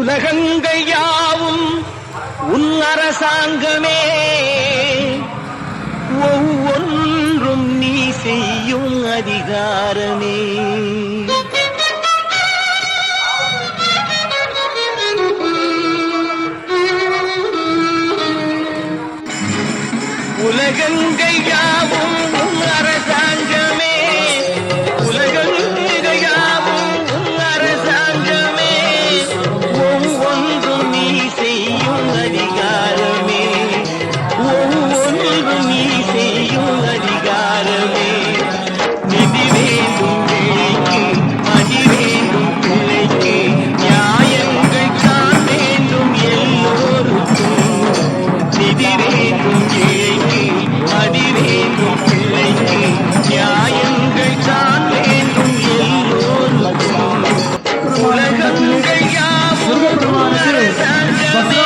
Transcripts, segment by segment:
உலகங்கையாவும் உன் அரசாங்கமே. ஒவ்வொன்றும் நீ செய்யும் அதிகாரமே. దుర్గ ప్రమాణికి బస్సు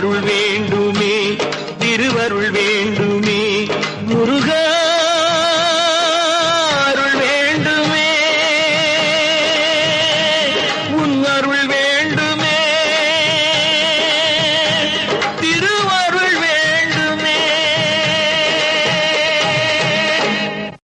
திருவருள் வேண்டுமே திருவருள் வேண்டுமே முருகா